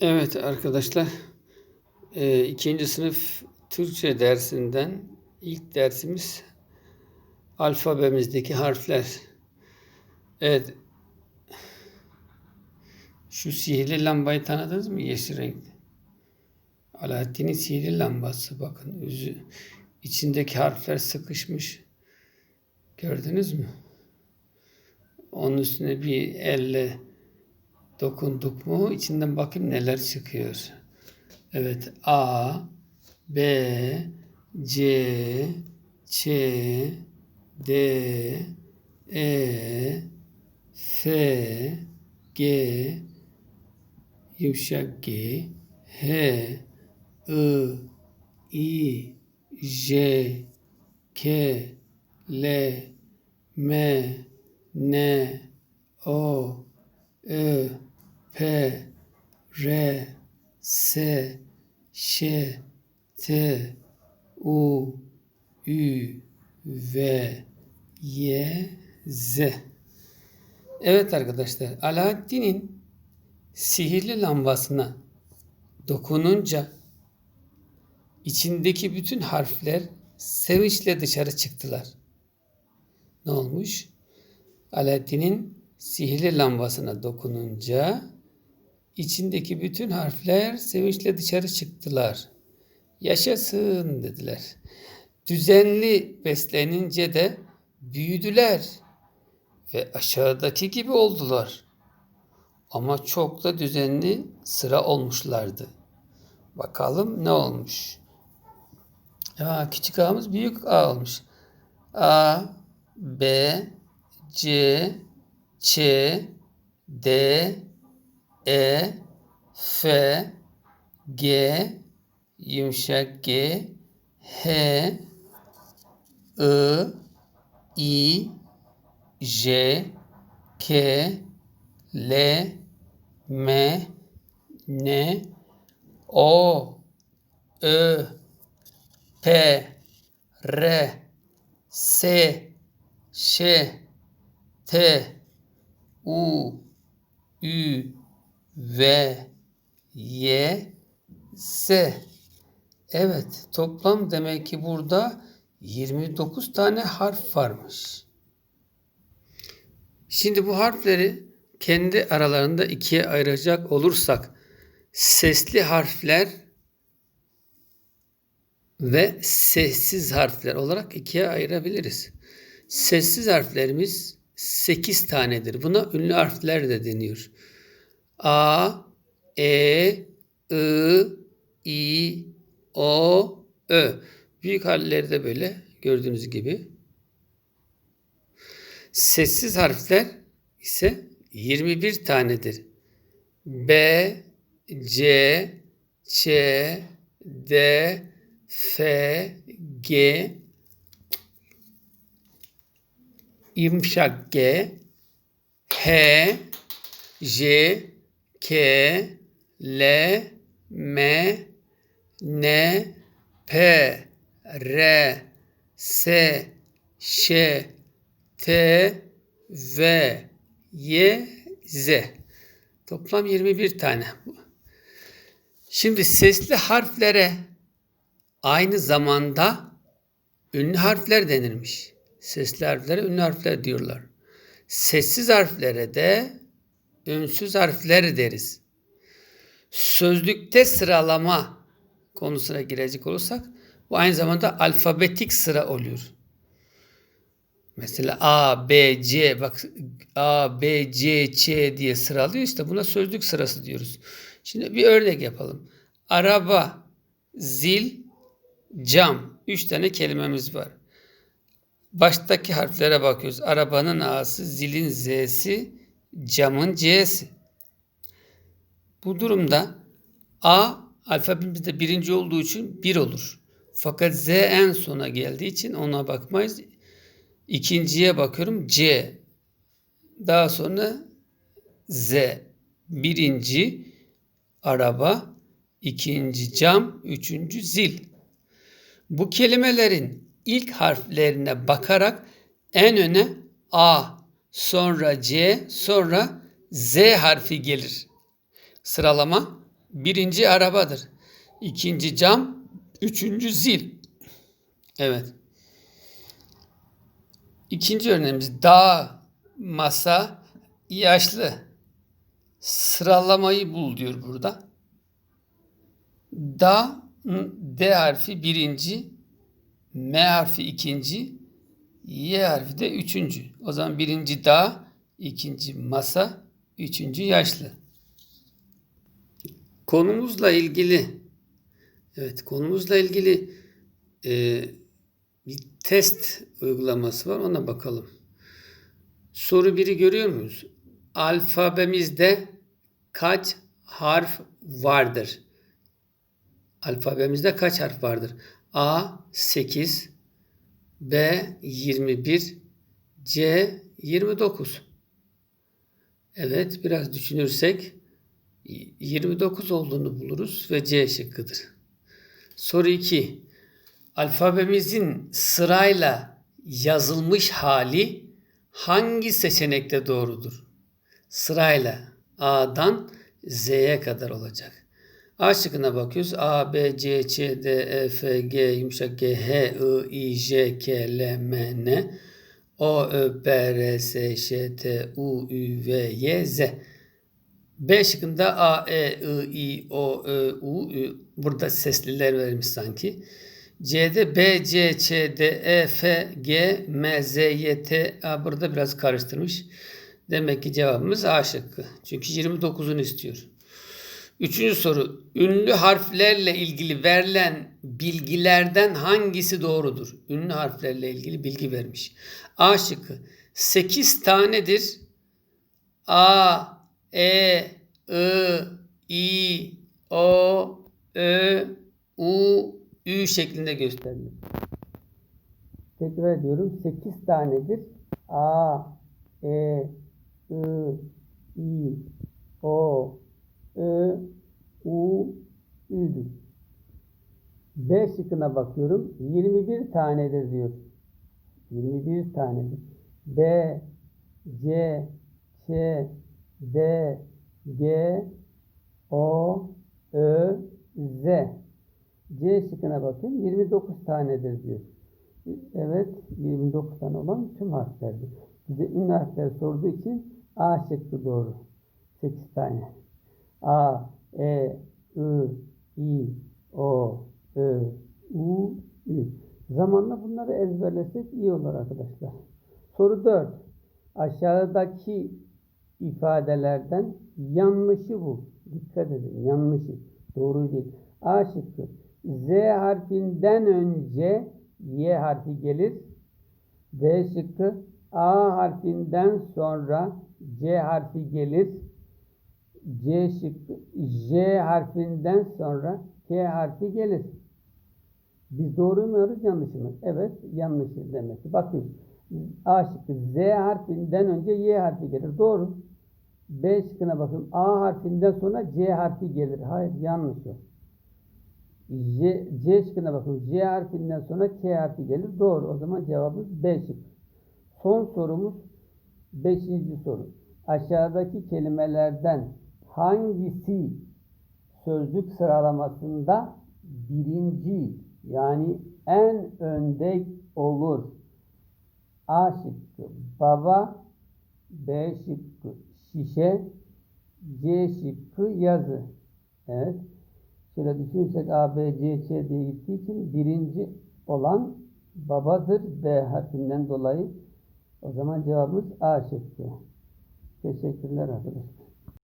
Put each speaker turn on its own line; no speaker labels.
Evet arkadaşlar, e, ikinci sınıf Türkçe dersinden ilk dersimiz alfabemizdeki harfler. Evet, şu sihirli lambayı tanıdınız mı? Yeşil renkli. Alaaddin'in sihirli lambası bakın. Üzü, içindeki harfler sıkışmış. Gördünüz mü? Onun üstüne bir elle dokunduk mu içinden bakayım neler çıkıyor. Evet A, B, C, Ç, D, E, F, G, yumuşak G, H, I, I, J, K, L, M, N, O, Ö, P, R, S, Ş, T, U, Ü, V, Y, Z. Evet arkadaşlar, Alaaddin'in sihirli lambasına dokununca içindeki bütün harfler sevinçle dışarı çıktılar. Ne olmuş? Alaaddin'in sihirli lambasına dokununca içindeki bütün harfler sevinçle dışarı çıktılar. Yaşasın dediler. Düzenli beslenince de büyüdüler ve aşağıdaki gibi oldular. Ama çok da düzenli sıra olmuşlardı. Bakalım ne olmuş? Ya küçük A'mız büyük A olmuş. A, B, C, Ç, D, E, F, G, yumuşak G, H, I, I, J, K, L, M, N, O, Ö, P, R, S, Ş, T, U, Ü, V, Y, Z. Evet, toplam demek ki burada 29 tane harf varmış. Şimdi bu harfleri kendi aralarında ikiye ayıracak olursak sesli harfler ve sessiz harfler olarak ikiye ayırabiliriz. Sessiz harflerimiz 8 tanedir. Buna ünlü harfler de deniyor. A, E, I, I, O, Ö. Büyük harfleri de böyle gördüğünüz gibi. Sessiz harfler ise 21 tanedir. B, C, Ç, D, F, G, yumuşak G, H, J, K, L, M, N, P, R, S, Ş, T, V, Y, Z. Toplam 21 tane. Şimdi sesli harflere aynı zamanda ünlü harfler denilmiş. Sesli harflere ünlü harfler diyorlar. Sessiz harflere de ünsüz harfler deriz. Sözlükte sıralama konusuna girecek olursak bu aynı zamanda alfabetik sıra oluyor. Mesela A, B, C bak A, B, C, Ç diye sıralıyor işte buna sözlük sırası diyoruz. Şimdi bir örnek yapalım. Araba, zil, cam. Üç tane kelimemiz var. Baştaki harflere bakıyoruz. Arabanın A'sı, zilin Z'si, camın C'si. Bu durumda A alfabemizde birinci olduğu için bir olur. Fakat Z en sona geldiği için ona bakmayız. İkinciye bakıyorum C. Daha sonra Z. Birinci araba, ikinci cam, üçüncü zil. Bu kelimelerin ilk harflerine bakarak en öne A, sonra C, sonra Z harfi gelir. Sıralama birinci arabadır. İkinci cam, üçüncü zil. Evet. İkinci örneğimiz dağ, masa, yaşlı. Sıralamayı bul diyor burada. Da, D harfi birinci, M harfi ikinci, Y harfi de üçüncü. O zaman birinci dağ, ikinci masa, üçüncü yaşlı. Konumuzla ilgili, evet konumuzla ilgili e, bir test uygulaması var. Ona bakalım. Soru biri görüyor muyuz? Alfabemizde kaç harf vardır? Alfabemizde kaç harf vardır? A 8, B 21, C 29. Evet biraz düşünürsek 29 olduğunu buluruz ve C şıkkıdır. Soru 2. Alfabemizin sırayla yazılmış hali hangi seçenekte doğrudur? Sırayla A'dan Z'ye kadar olacak. A şıkkına bakıyoruz. A, B, C, Ç, D, E, F, G, yumuşak G, H, I, I, J, K, L, M, N, O, Ö, P, R, S, Ş, T, U, Ü, V, Y, Z. B şıkkında A, E, I, I, O, Ö, U, Ü. Burada sesliler verilmiş sanki. C'de B, C, Ç, D, E, F, G, M, Z, Y, T. A, burada biraz karıştırmış. Demek ki cevabımız A şıkkı. Çünkü 29'unu istiyor. Üçüncü soru. Ünlü harflerle ilgili verilen bilgilerden hangisi doğrudur? Ünlü harflerle ilgili bilgi vermiş. A şıkkı. 8 tanedir. A, E, I, I, O, Ö, U, Ü şeklinde gösterilir. Tekrar ediyorum. 8 tanedir. A, E, I, O, Ö, U, Ü'dür. B şıkkına bakıyorum. 21 tanedir diyor. 21 tanedir. B, C, Ç, D, G, O, Ö, Z. C şıkkına bakıyorum. 29 tanedir diyor. Evet 29 tane olan tüm harflerdir. Bize ünlü harfler sorduğu için A şıkkı doğru. 8 tane. A, E, I, I, O, Ö, U, Ü. Zamanla bunları ezberlesek iyi olur arkadaşlar. Soru 4. Aşağıdaki ifadelerden yanlışı bu. Dikkat edin yanlışı. Doğru değil. A şıkkı. Z harfinden önce Y harfi gelir. B şıkkı. A harfinden sonra C harfi gelir. C şıkkı. J harfinden sonra K harfi gelir. Biz doğru mu arıyoruz yanlış mı? Evet yanlış demek ki. Bakın A şıkkı Z harfinden önce Y harfi gelir. Doğru. B şıkkına bakın. A harfinden sonra C harfi gelir. Hayır yanlış o. J, C şıkkına bakın. C harfinden sonra K harfi gelir. Doğru. O zaman cevabımız B şık. Son sorumuz beşinci soru. Aşağıdaki kelimelerden hangisi sözlük sıralamasında birinci yani en önde olur? A şıkkı baba, B şıkkı şişe, C şıkkı yazı. Evet. Şöyle düşünsek A, B, C, Ç diye gittiği için birinci olan babadır B harfinden dolayı. O zaman cevabımız A şıkkı. Teşekkürler arkadaşlar.